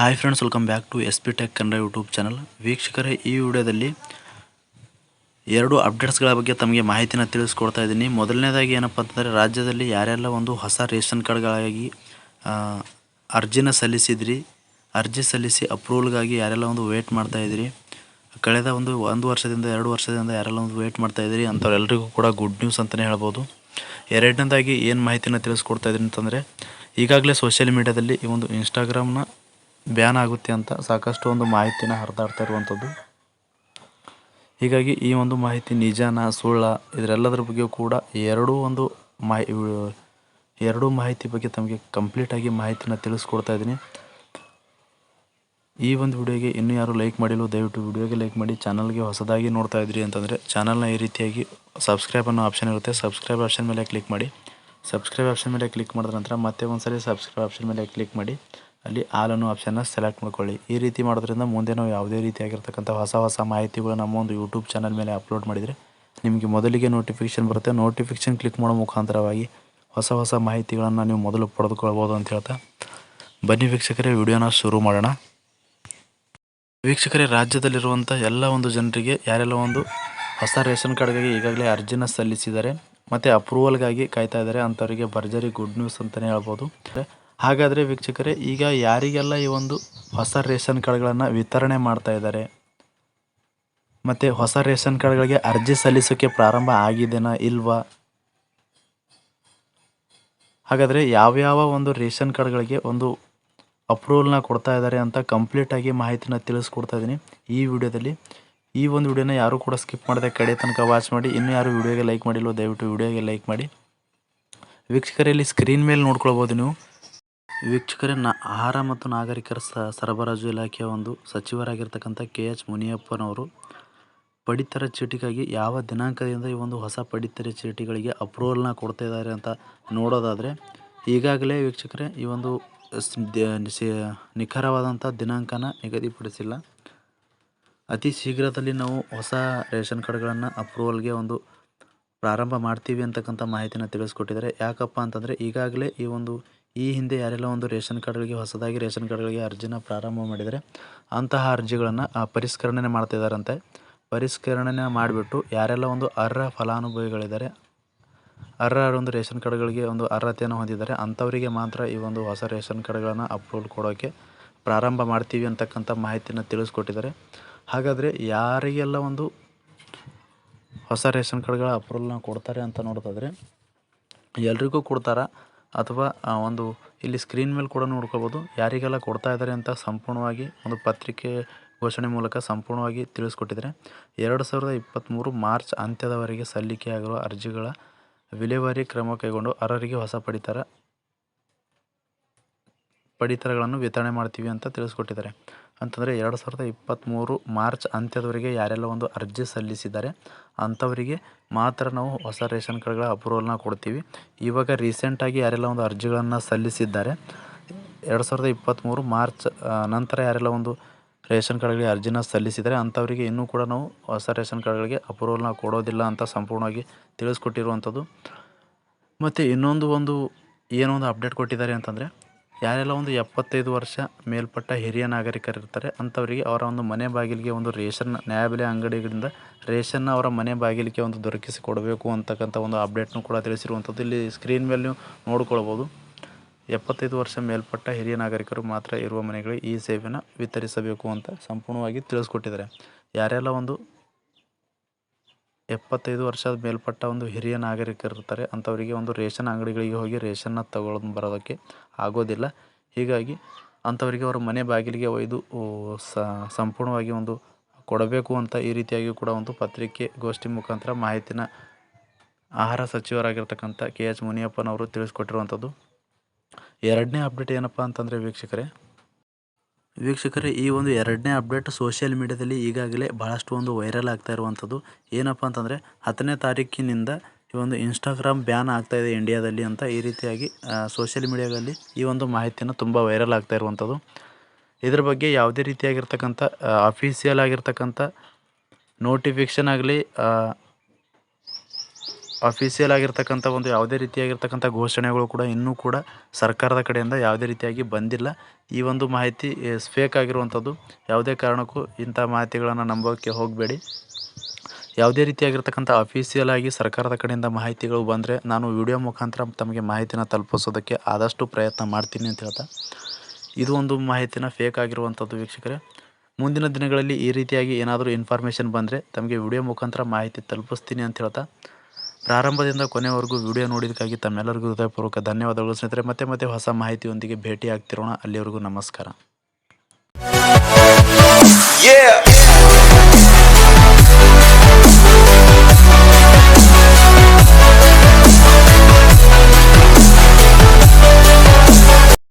Hi friends welcome back to S P tech Kannada YouTube channel ವೀಕ್ಷಕರೇ, ಈ ವಿಡಿಯೋದಲ್ಲಿ ಎರಡು ಅಪ್ಡೇಟ್ಸ್ಗಳ ಬಗ್ಗೆ ತಮಗೆ ಮಾಹಿತಿನ ತಿಳಿಸ್ಕೊಡ್ತಾ ಇದ್ದೀನಿ. ಮೊದಲನೇದಾಗಿ ಏನಪ್ಪ ಅಂತಂದರೆ, ರಾಜ್ಯದಲ್ಲಿ ಯಾರೆಲ್ಲ ಒಂದು ಹೊಸ ರೇಷನ್ ಕಾರ್ಡ್ಗಳಾಗಿ ಅರ್ಜಿನ ಸಲ್ಲಿಸಿದ್ರಿ, ಅರ್ಜಿ ಸಲ್ಲಿಸಿ ಅಪ್ರೂವಲ್ಗಾಗಿ ಯಾರೆಲ್ಲ ಒಂದು ವೇಟ್ ಮಾಡ್ತಾ ಇದ್ದೀರಿ, ಕಳೆದ ಒಂದು ಒಂದು ವರ್ಷದಿಂದ, ಎರಡು ವರ್ಷದಿಂದ ಯಾರೆಲ್ಲ ಒಂದು ವೇಟ್ ಮಾಡ್ತಾ ಇದ್ದೀರಿ ಅಂಥವ್ರೆಲ್ಲರಿಗೂ ಕೂಡ ಗುಡ್ ನ್ಯೂಸ್ ಅಂತಲೇ ಹೇಳ್ಬೋದು. ಎರಡನೇದಾಗಿ ಏನು ಮಾಹಿತಿನ ತಿಳಿಸ್ಕೊಡ್ತಾ ಇದ್ದೀನಿ ಅಂತಂದರೆ, ಈಗಾಗಲೇ ಸೋಷಿಯಲ್ ಮೀಡ್ಯಾದಲ್ಲಿ ಈ ಒಂದು ಇನ್ಸ್ಟಾಗ್ರಾಮ್ನ ಬ್ಯಾನ್ ಆಗುತ್ತೆ ಅಂತ ಸಾಕಷ್ಟು ಒಂದು ಮಾಹಿತಿನ ಹರಿದಾಡ್ತಾ ಇರುವಂಥದ್ದು. ಹೀಗಾಗಿ ಈ ಒಂದು ಮಾಹಿತಿ ನಿಜಾನ, ಸುಳ್ಳ ಇದರೆಲ್ಲದರ ಬಗ್ಗೆ ಕೂಡ ಎರಡೂ ಒಂದು ಮಾಹಿ, ಎರಡೂ ಮಾಹಿತಿ ಬಗ್ಗೆ ತಮಗೆ ಕಂಪ್ಲೀಟಾಗಿ ಮಾಹಿತಿನ ತಿಳಿಸ್ಕೊಡ್ತಾ ಇದ್ದೀನಿ. ಈ ಒಂದು ವಿಡಿಯೋಗೆ ಇನ್ನೂ ಯಾರು ಲೈಕ್ ಮಾಡಿಲ್ಲ, ದಯವಿಟ್ಟು ವಿಡಿಯೋಗೆ ಲೈಕ್ ಮಾಡಿ, ಚಾನಲ್ಗೆ ಹೊಸದಾಗಿ ನೋಡ್ತಾ ಇದ್ರಿ ಅಂತಂದರೆ ಚಾನಲ್ನ ಈ ರೀತಿಯಾಗಿ ಸಬ್ಸ್ಕ್ರೈಬ್ ಅನ್ನೋ ಆಪ್ಷನ್ ಇರುತ್ತೆ. ಸಬ್ಸ್ಕ್ರೈಬ್ ಆಪ್ಷನ್ ಮೇಲೆ ಕ್ಲಿಕ್ ಮಾಡಿ. ಸಬ್ಸ್ಕ್ರೈಬ್ ಆಪ್ಷನ್ ಮೇಲೆ ಕ್ಲಿಕ್ ಮಾಡಿದ ನಂತರ ಮತ್ತೆ ಒಂದ್ಸರಿ ಸಬ್ಸ್ಕ್ರೈಬ್ ಆಪ್ಷನ್ ಮೇಲೆ ಕ್ಲಿಕ್ ಮಾಡಿ. ಅಲ್ಲಿ ಆಲ್ ಅನ್ನೋ ಆಪ್ಷನ್ನ ಸೆಲೆಕ್ಟ್ ಮಾಡ್ಕೊಳ್ಳಿ. ಈ ರೀತಿ ಮಾಡೋದ್ರಿಂದ ಮುಂದೆ ನಾವು ಯಾವುದೇ ರೀತಿಯಾಗಿರ್ತಕ್ಕಂಥ ಹೊಸ ಹೊಸ ಮಾಹಿತಿಗಳು ನಮ್ಮ ಒಂದು ಯೂಟ್ಯೂಬ್ ಚಾನಲ್ ಮೇಲೆ ಅಪ್ಲೋಡ್ ಮಾಡಿದರೆ ನಿಮಗೆ ಮೊದಲಿಗೆ ನೋಟಿಫಿಕೇಶನ್ ಬರುತ್ತೆ. ನೋಟಿಫಿಕೇಷನ್ ಕ್ಲಿಕ್ ಮಾಡೋ ಮುಖಾಂತರವಾಗಿ ಹೊಸ ಹೊಸ ಮಾಹಿತಿಗಳನ್ನು ನೀವು ಮೊದಲು ಪಡೆದುಕೊಳ್ಬೋದು ಅಂತ ಹೇಳ್ತಾ ಬನ್ನಿ ವೀಕ್ಷಕರೇ, ವಿಡಿಯೋನ ಶುರು ಮಾಡೋಣ. ವೀಕ್ಷಕರೇ, ರಾಜ್ಯದಲ್ಲಿರುವಂಥ ಎಲ್ಲ ಒಂದು ಜನರಿಗೆ ಯಾರೆಲ್ಲ ಒಂದು ಹೊಸ ರೇಷನ್ ಕಾರ್ಡ್ಗಾಗಿ ಈಗಾಗಲೇ ಅರ್ಜಿನ ಸಲ್ಲಿಸಿದ್ದಾರೆ, ಮತ್ತು ಅಪ್ರೂವಲ್ಗಾಗಿ ಕಾಯ್ತಾ ಇದ್ದಾರೆ, ಅಂಥವರಿಗೆ ಭರ್ಜರಿ ಗುಡ್ ನ್ಯೂಸ್ ಅಂತಲೇ ಹೇಳ್ಬೋದು. ಹಾಗಾದರೆ ವೀಕ್ಷಕರೇ, ಈಗ ಯಾರಿಗೆಲ್ಲ ಈ ಒಂದು ಹೊಸ ರೇಷನ್ ಕಾರ್ಡ್ಗಳನ್ನು ವಿತರಣೆ ಮಾಡ್ತಾ ಇದ್ದಾರೆ? ಮತ್ತು ಹೊಸ ರೇಷನ್ ಕಾರ್ಡ್ಗಳಿಗೆ ಅರ್ಜಿ ಸಲ್ಲಿಸೋಕ್ಕೆ ಪ್ರಾರಂಭ ಆಗಿದೆನಾ ಇಲ್ವಾ? ಹಾಗಾದರೆ ಯಾವ್ಯಾವ ಒಂದು ರೇಷನ್ ಕಾರ್ಡ್ಗಳಿಗೆ ಒಂದು ಅಪ್ರೂವಲ್ನ ಕೊಡ್ತಾ ಇದ್ದಾರೆ ಅಂತ ಕಂಪ್ಲೀಟಾಗಿ ಮಾಹಿತಿನ ತಿಳಿಸ್ಕೊಡ್ತಾ ಇದ್ದೀನಿ. ಈ ವಿಡಿಯೋದಲ್ಲಿ ಈ ಒಂದು ವಿಡಿಯೋನ ಯಾರು ಕೂಡ ಸ್ಕಿಪ್ ಮಾಡದೆ ಕಡೆ ತನಕ ವಾಚ್ ಮಾಡಿ, ಇನ್ನೂ ಯಾರು ವಿಡಿಯೋಗೆ ಲೈಕ್ ಮಾಡಿಲ್ಲೋ ದಯವಿಟ್ಟು ವಿಡಿಯೋಗೆ ಲೈಕ್ ಮಾಡಿ. ವೀಕ್ಷಕರಲ್ಲಿ ಸ್ಕ್ರೀನ್ ಮೇಲೆ ನೋಡ್ಕೊಳ್ಬೋದು ನೀವು. ವೀಕ್ಷಕರೇ, ನಾ ಆಹಾರ ಮತ್ತು ನಾಗರಿಕರ ಸರಬರಾಜು ಇಲಾಖೆಯ ಒಂದು ಸಚಿವರಾಗಿರ್ತಕ್ಕಂಥ ಕೆ ಎಚ್ ಮುನಿಯಪ್ಪನವರು ಪಡಿತರ ಚೀಟಿಗಾಗಿ ಯಾವ ದಿನಾಂಕದಿಂದ ಈ ಒಂದು ಹೊಸ ಪಡಿತರ ಚೀಟಿಗಳಿಗೆ ಅಪ್ರೂವಲ್ನ ಕೊಡ್ತಾ ಇದ್ದಾರೆ ಅಂತ ನೋಡೋದಾದರೆ, ಈಗಾಗಲೇ ವೀಕ್ಷಕರೇ, ಈ ಒಂದು ನಿಖರವಾದಂಥ ದಿನಾಂಕನ ನಿಗದಿಪಡಿಸಿಲ್ಲ. ಅತಿ ಶೀಘ್ರದಲ್ಲಿ ನಾವು ಹೊಸ ರೇಷನ್ ಕಾರ್ಡ್ಗಳನ್ನು ಅಪ್ರೂವಲ್ಗೆ ಒಂದು ಪ್ರಾರಂಭ ಮಾಡ್ತೀವಿ ಅಂತಕ್ಕಂಥ ಮಾಹಿತಿನ ತಿಳಿಸ್ಕೊಟ್ಟಿದ್ದಾರೆ. ಯಾಕಪ್ಪ ಅಂತಂದರೆ, ಈಗಾಗಲೇ ಈ ಒಂದು ಈ ಹಿಂದೆ ಯಾರೆಲ್ಲ ಒಂದು ರೇಷನ್ ಕಾರ್ಡ್ಗಳಿಗೆ, ಹೊಸದಾಗಿ ರೇಷನ್ ಕಾರ್ಡ್ಗಳಿಗೆ ಅರ್ಜಿನ ಪ್ರಾರಂಭ ಮಾಡಿದರೆ ಅಂತಹ ಅರ್ಜಿಗಳನ್ನು ಪರಿಷ್ಕರಣೆ ಮಾಡ್ತಿದ್ದಾರಂತೆ ಪರಿಷ್ಕರಣೆ ಮಾಡಿಬಿಟ್ಟು ಯಾರೆಲ್ಲ ಒಂದು ಅರ್ಹ ಫಲಾನುಭವಿಗಳಿದ್ದಾರೆ, ಅರ್ಹ ಒಂದು ರೇಷನ್ ಕಾರ್ಡ್ಗಳಿಗೆ ಒಂದು ಅರ್ಹತೆಯನ್ನು ಹೊಂದಿದ್ದಾರೆ, ಅಂಥವರಿಗೆ ಮಾತ್ರ ಈ ಒಂದು ಹೊಸ ರೇಷನ್ ಕಾರ್ಡ್ಗಳನ್ನು ಅಪ್ರೂವಲ್ ಕೊಡೋಕ್ಕೆ ಪ್ರಾರಂಭ ಮಾಡ್ತೀವಿ ಅಂತಕ್ಕಂಥ ಮಾಹಿತಿನ ತಿಳಿಸ್ಕೊಟ್ಟಿದ್ದಾರೆ. ಹಾಗಾದರೆ ಯಾರಿಗೆಲ್ಲ ಒಂದು ಹೊಸ ರೇಷನ್ ಕಾರ್ಡ್ಗಳ ಅಪ್ರೂವಲ್ನ ಕೊಡ್ತಾರೆ ಅಂತ ನೋಡೋದಾದರೆ ಎಲ್ರಿಗೂ ಕೊಡ್ತಾರಾ? ಅಥವಾ ಒಂದು ಇಲ್ಲಿ ಸ್ಕ್ರೀನ್ ಮೇಲೆ ಕೂಡ ನೋಡ್ಕೋಬೋದು ಯಾರಿಗೆಲ್ಲ ಕೊಡ್ತಾ ಇದ್ದಾರೆ ಅಂತ ಸಂಪೂರ್ಣವಾಗಿ ಒಂದು ಪತ್ರಿಕೆ ಘೋಷಣೆ ಮೂಲಕ ಸಂಪೂರ್ಣವಾಗಿ ತಿಳಿಸ್ಕೊಟ್ಟಿದ್ದಾರೆ. ಎರಡು ಸಾವಿರದ ಇಪ್ಪತ್ತ್ಮೂರು ಮಾರ್ಚ್ ಅಂತ್ಯದವರೆಗೆ ಸಲ್ಲಿಕೆಯಾಗಿರುವ ಅರ್ಜಿಗಳ ವಿಲೇವಾರಿ ಕ್ರಮ ಕೈಗೊಂಡು ಅರ್ಹರಿಗೆ ಹೊಸ ಪಡಿತರ, ಪಡಿತರಗಳನ್ನು ವಿತರಣೆ ಮಾಡ್ತೀವಿ ಅಂತ ತಿಳಿಸ್ಕೊಟ್ಟಿದ್ದಾರೆ. ಅಂತಂದರೆ ಎರಡು ಸಾವಿರದ ಇಪ್ಪತ್ತ್ಮೂರು ಮಾರ್ಚ್ ಅಂತ್ಯದವರೆಗೆ ಯಾರೆಲ್ಲ ಒಂದು ಅರ್ಜಿ ಸಲ್ಲಿಸಿದ್ದಾರೆ. ಅಂಥವರಿಗೆ ಮಾತ್ರ ನಾವು ಹೊಸ ರೇಷನ್ ಕಾರ್ಡ್ಗಳ ಅಪ್ರೂವಲ್ನ ಕೊಡ್ತೀವಿ. ಇವಾಗ ರೀಸೆಂಟಾಗಿ ಯಾರೆಲ್ಲ ಒಂದು ಅರ್ಜಿಗಳನ್ನು ಸಲ್ಲಿಸಿದ್ದಾರೆ. ಎರಡು ಸಾವಿರದ ಇಪ್ಪತ್ತ್ಮೂರು ಮಾರ್ಚ್ ನಂತರ ಯಾರೆಲ್ಲ ಒಂದು ರೇಷನ್ ಕಾರ್ಡ್ಗಳಿಗೆ ಅರ್ಜಿನ ಸಲ್ಲಿಸಿದರೆ ಅಂಥವರಿಗೆ ಇನ್ನೂ ಕೂಡ ನಾವು ಹೊಸ ರೇಷನ್ ಕಾರ್ಡ್ಗಳಿಗೆ ಅಪ್ರೂವಲ್ನ ಕೊಡೋದಿಲ್ಲ ಅಂತ ಸಂಪೂರ್ಣವಾಗಿ ತಿಳಿಸ್ಕೊಟ್ಟಿರುವಂಥದ್ದು. ಮತ್ತು ಇನ್ನೊಂದು ಒಂದು, ಏನೋ ಒಂದು ಅಪ್ಡೇಟ್ ಕೊಟ್ಟಿದ್ದಾರೆ ಅಂತಂದರೆ ಯಾರೆಲ್ಲ ಒಂದು ಎಪ್ಪತ್ತೈದು ವರ್ಷ ಮೇಲ್ಪಟ್ಟ ಹಿರಿಯ ನಾಗರಿಕರಿರ್ತಾರೆ ಅಂಥವರಿಗೆ ಅವರ ಒಂದು ಮನೆ ಬಾಗಿಲಿಗೆ ಒಂದು ರೇಷನ್ ನ್ಯಾಯಬೆಲೆ ಅಂಗಡಿಗಳಿಂದ ರೇಷನ್ನ ಅವರ ಮನೆ ಬಾಗಿಲಿಗೆ ಒಂದು ದೊರಕಿಸಿ ಕೊಡಬೇಕು ಅಂತಕ್ಕಂಥ ಒಂದು ಅಪ್ಡೇಟ್ನು ಕೂಡ ತಿಳಿಸಿರುವಂಥದ್ದು. ಇಲ್ಲಿ ಸ್ಕ್ರೀನ್ ಮೇಲೆ ನೀವು ನೋಡ್ಕೊಳ್ಬೋದು. ಎಪ್ಪತ್ತೈದು ವರ್ಷ ಮೇಲ್ಪಟ್ಟ ಹಿರಿಯ ನಾಗರಿಕರು ಮಾತ್ರ ಇರುವ ಮನೆಗಳಿಗೆ ಈ ಸೇವೆಯನ್ನು ವಿತರಿಸಬೇಕು ಅಂತ ಸಂಪೂರ್ಣವಾಗಿ ತಿಳಿಸ್ಕೊಟ್ಟಿದ್ದಾರೆ. ಯಾರೆಲ್ಲ ಒಂದು ಎಪ್ಪತ್ತೈದು ವರ್ಷದ ಮೇಲ್ಪಟ್ಟ ಒಂದು ಹಿರಿಯ ನಾಗರಿಕರು ಇರ್ತಾರೆ. ಅಂಥವರಿಗೆ ಒಂದು ರೇಷನ್ ಅಂಗಡಿಗಳಿಗೆ ಹೋಗಿ ರೇಷನ್ನ ತಗೊಳ್ಳೋದು ಬರೋದಕ್ಕೆ ಆಗೋದಿಲ್ಲ. ಹೀಗಾಗಿ ಅಂಥವರಿಗೆ ಅವರ ಮನೆ ಬಾಗಿಲಿಗೆ ಒಯ್ದು ಸಂಪೂರ್ಣವಾಗಿ ಒಂದು ಕೊಡಬೇಕು ಅಂತ ಈ ರೀತಿಯಾಗಿ ಕೂಡ ಒಂದು ಪತ್ರಿಕೆ ಗೋಷ್ಠಿ ಮುಖಾಂತರ ಮಾಹಿತಿನ ಆಹಾರ ಸಚಿವರಾಗಿರ್ತಕ್ಕಂಥ ಕೆ ಎಚ್ ಮುನಿಯಪ್ಪನವರು ತಿಳಿಸ್ಕೊಟ್ಟಿರುವಂಥದ್ದು. ಎರಡನೇ ಅಪ್ಡೇಟ್ ಏನಪ್ಪ ಅಂತಂದರೆ ವೀಕ್ಷಕರೇ ವೀಕ್ಷಕರೇ, ಈ ಒಂದು ಎರಡನೇ ಅಪ್ಡೇಟ್ ಸೋಷಿಯಲ್ ಮೀಡ್ಯಾದಲ್ಲಿ ಈಗಾಗಲೇ ಭಾಳಷ್ಟು ಒಂದು ವೈರಲ್ ಆಗ್ತಾ ಇರುವಂಥದ್ದು. ಏನಪ್ಪ ಅಂತಂದರೆ, ಹತ್ತನೇ ತಾರೀಕಿನಿಂದ ಈ ಒಂದು ಇನ್ಸ್ಟಾಗ್ರಾಮ್ ಬ್ಯಾನ್ ಆಗ್ತಾ ಇದೆ ಇಂಡಿಯಾದಲ್ಲಿ ಅಂತ ಈ ರೀತಿಯಾಗಿ ಸೋಷಿಯಲ್ ಮೀಡಿಯಾದಲ್ಲಿ ಈ ಒಂದು ಮಾಹಿತಿಯನ್ನು ತುಂಬ ವೈರಲ್ ಆಗ್ತಾ ಇರುವಂಥದ್ದು. ಇದ್ರ ಬಗ್ಗೆ ಯಾವುದೇ ರೀತಿಯಾಗಿರ್ತಕ್ಕಂಥ ಅಫಿಷಿಯಲ್ ಆಗಿರ್ತಕ್ಕಂಥ ನೋಟಿಫಿಕೇಷನ್ ಆಗಲಿ ಅಫಿಷಿಯಲ್ ಆಗಿರ್ತಕ್ಕಂಥ ಒಂದು ಯಾವುದೇ ರೀತಿಯಾಗಿರ್ತಕ್ಕಂಥ ಘೋಷಣೆಗಳು ಕೂಡ ಇನ್ನೂ ಕೂಡ ಸರ್ಕಾರದ ಕಡೆಯಿಂದ ಯಾವುದೇ ರೀತಿಯಾಗಿ ಬಂದಿಲ್ಲ. ಈ ಒಂದು ಮಾಹಿತಿ ಫೇಕ್ ಆಗಿರುವಂಥದ್ದು, ಯಾವುದೇ ಕಾರಣಕ್ಕೂ ಇಂಥ ಮಾಹಿತಿಗಳನ್ನು ನಂಬೋಕ್ಕೆ ಹೋಗಬೇಡಿ. ಯಾವುದೇ ರೀತಿಯಾಗಿರ್ತಕ್ಕಂಥ ಅಫಿಷಿಯಲ್ ಆಗಿ ಸರ್ಕಾರದ ಕಡೆಯಿಂದ ಮಾಹಿತಿಗಳು ಬಂದರೆ ನಾನು ವಿಡಿಯೋ ಮುಖಾಂತರ ತಮಗೆ ಮಾಹಿತಿನ ತಲುಪಿಸೋದಕ್ಕೆ ಆದಷ್ಟು ಪ್ರಯತ್ನ ಮಾಡ್ತೀನಿ ಅಂತ ಹೇಳ್ತಾ. ಇದು ಒಂದು ಮಾಹಿತಿನ ಫೇಕ್ ಆಗಿರುವಂಥದ್ದು ವೀಕ್ಷಕರೇ. ಮುಂದಿನ ದಿನಗಳಲ್ಲಿ ಈ ರೀತಿಯಾಗಿ ಏನಾದರೂ ಇನ್ಫಾರ್ಮೇಷನ್ ಬಂದರೆ ತಮಗೆ ವಿಡಿಯೋ ಮುಖಾಂತರ ಮಾಹಿತಿ ತಲುಪಿಸ್ತೀನಿ ಅಂತ ಹೇಳ್ತಾ. ಪ್ರಾರಂಭದಿಂದ ಕೊನೆವರೆಗೂ ವಿಡಿಯೋ ನೋಡಿದ್ದಕ್ಕಾಗಿ ತಮ್ಮೆಲ್ಲರಿಗೂ ಹೃದಯಪೂರ್ವಕ ಧನ್ಯವಾದಗಳು ಸ್ನೇಹಿತರೆ. ಮತ್ತೆ ಮತ್ತೆ ಹೊಸ ಮಾಹಿತಿಯೊಂದಿಗೆ ಭೇಟಿ ಆಗ್ತಿರೋಣ ಅಲ್ಲಿವರೆಗೂ ನಮಸ್ಕಾರ.